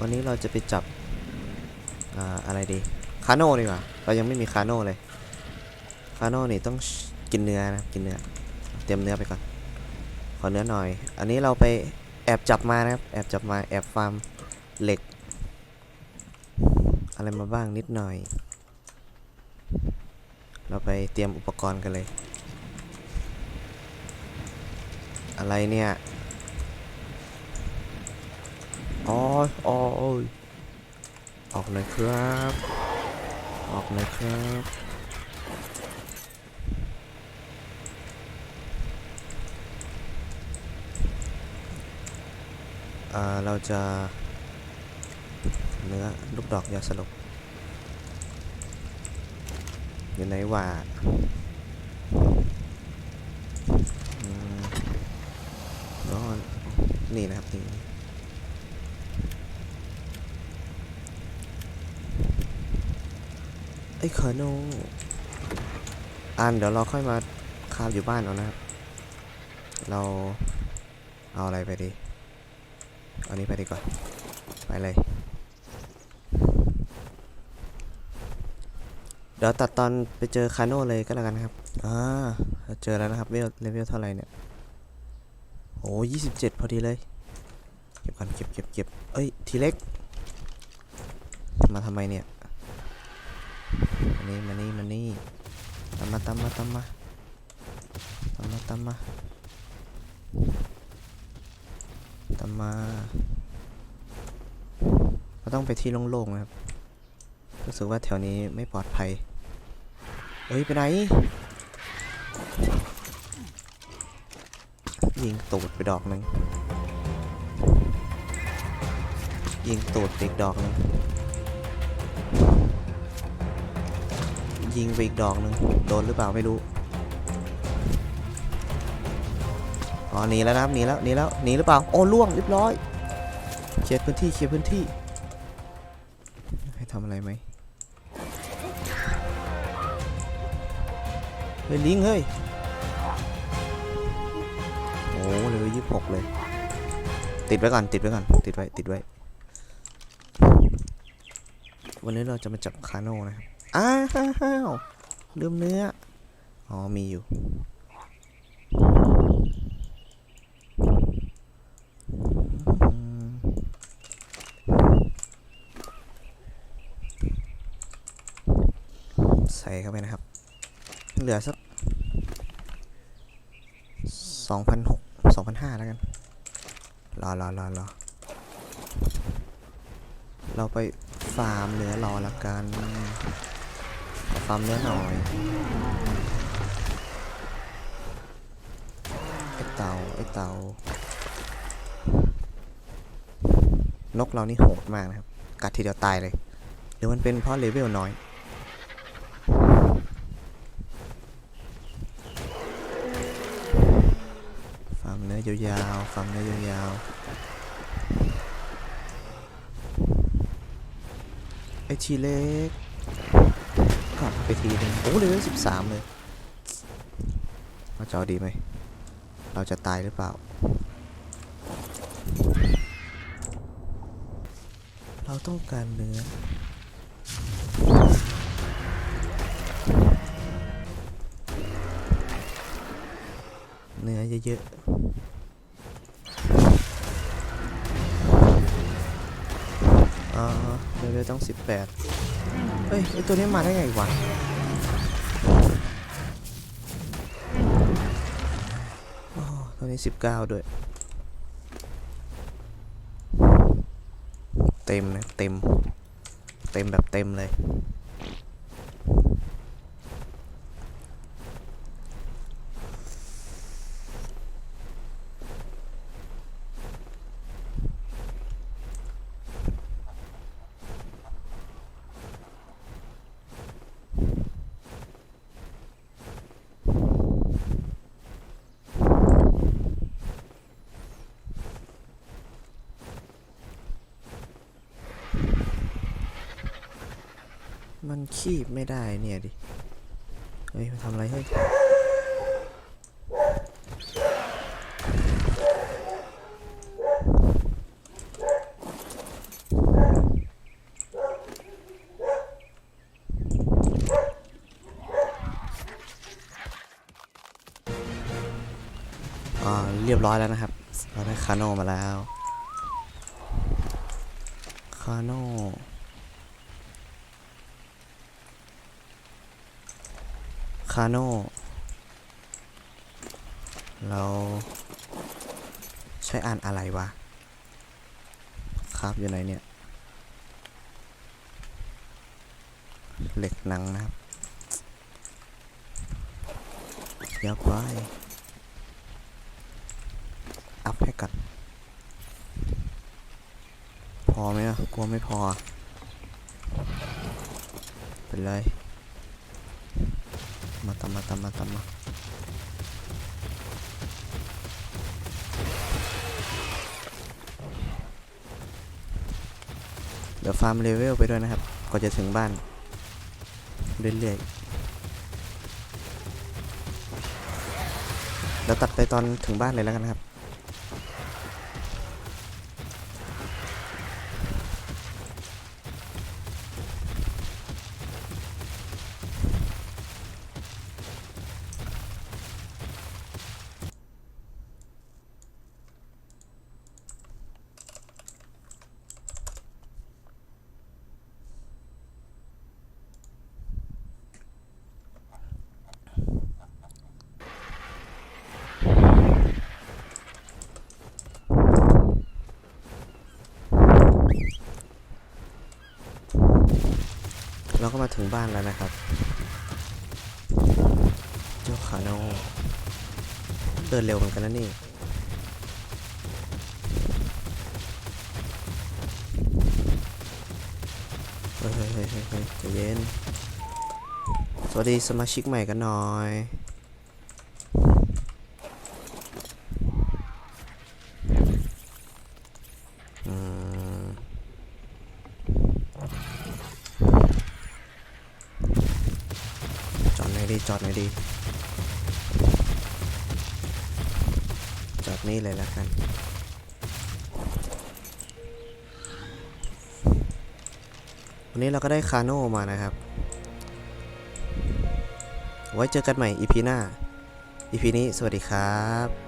วันนี้เราจะไปจับอ่าอะไรดีคาโน่ดีกว่าเรายังไม่มีคาโน่เลยคาโน่นี่ต้องกินเนื้อนะกินเนื้อเตรียมเนื้อไปก่อนขอเนื้อหน่อย อันนี้เราไปแอบจับมานะครับแอบจับมาแอบฟาร์มเหล็ก อะไรมาบ้างนิดหน่อย เราไปเตรียมอุปกรณ์กันเลย อะไรเนี่ย อออ๋อโอ้ยออกหน่อยครับ ออกหน่อยครับเราจะเนื้อลูกดอกยาสลบอยู่ไหนวะอืมนอนนี่นะครับนี่ ไอ้ยคาโนอันเดี๋ยวเราค่อยมาคาบอยู่บ้านเอานะครับ เราเอาอะไรไปดีเอานี้ไปดีกว่าไปเลย เดี๋ยวตัดตอนไปเจอคาโน่เลยก็แล้วกันนะครับ อ่า เจอแล้วนะครับเลเลเวลเท่าไหร่เนี่ย โอ้ยี่สิบเจ็ดพอดีเลย เก็บก่อนเก็บเก็บเก็บเอ้ย ทีเล็ก มาทำไมเนี่ย มานี่มานี่มานี่ตามมาตามมาตามมาตามมาตามมาตามมาเราต้องไปที่โล่งๆนะครับรู้สึกว่าแถวนี้ไม่ปลอดภัยเฮ้ยไปไหนยิงตูดไปดอกหนึ่งยิงตูดไปอีกดอกหนึ่ง ยิงไปอีกดอกหนึ่งโดนหรือเปล่าไม่รู้อ๋อหนีแล้วนะครับหนีแล้วหนีแล้วหนีหรือเปล่าโอ้ล่วงเรียบร้อยเคลียร์พื้นที่เคลียร์พื้นที่ให้ทำอะไรไหมเฮ้ยลิงเฮ้ยโอ้เลยยี่สิบหกเลยติดไว้ก่อนติดไว้ก่อนติดไว้ติดไว้วันนี้เราจะมาจับคาโน่นะครับ อ้าวลืมเนื้อ อ๋อ มีอยู่ ใส่เข้าไปนะครับ เหลือสักสองพันหกสองพันห้าแล้วกัน รอรอรอรอเราไปฟาร์มเนื้อรอละกัน ขอฟาร์มเนื้อหน่อยไอเต่าไอเต่านกเรานี่โหดมากนะครับ กัดทีเดียวตายเลยหรือมันเป็นเพราะเลเวลน้อยฟาร์มเนื้อยาวๆฟาร์มเนื้อยาวๆไอทีเล็ก กลับไปทีหนึงโอ้เลเวลสิบสามเลยเราจอดีไหม เราจะตายหรือเปล่า เราต้องการเนื้อเนื้อเยอะๆอ่าเลเวลต้อง 18 เฮ้ยไอตัวนี้มาได้ไงวะโอ้ตัวนี้19ด้วย เต็มนะ เต็ม เต็มแบบเต็มเลย มันคีบไม่ได้เนี่ยดิ เฮ้ยมันทำอะไรให้เรียบร้อยแล้วนะครับเราได้คาโนมาแล้ว คาโนาโนเราใช้อ่านอะไรวะ ครับอยู่ไหนเนี่ย เหล็กหนังนะครับยับไว้อัพให้กัน พอไหมอะกลัวไม่พอ เป็นไร มาตามมาตามมาตามมาเดี๋ยวฟาร์มเลเวลไปด้วยนะครับก่อนจะถึงบ้าน เรื่อยๆแล้วตัดไปตอนถึงบ้านเลยแล้วกันครับ เราก็มาถึงบ้านแล้วนะครับ เจ้าขาโนเดินเร็วเหมือนกันนะนี่เฮ้ยเฮ้ยเฮ้ยเฮ้ยเฮ้ยใจเย็น สวัสดีสมาชิกใหม่กันหน่อย อืม จอดไหนดี จอดนอยดีจอดนี่เลยแล้วกัน วันนี้เราก็ได้คาโน่มานะครับ ไว้เจอกันใหม่ EP หน้า EP นี้สวัสดีครับ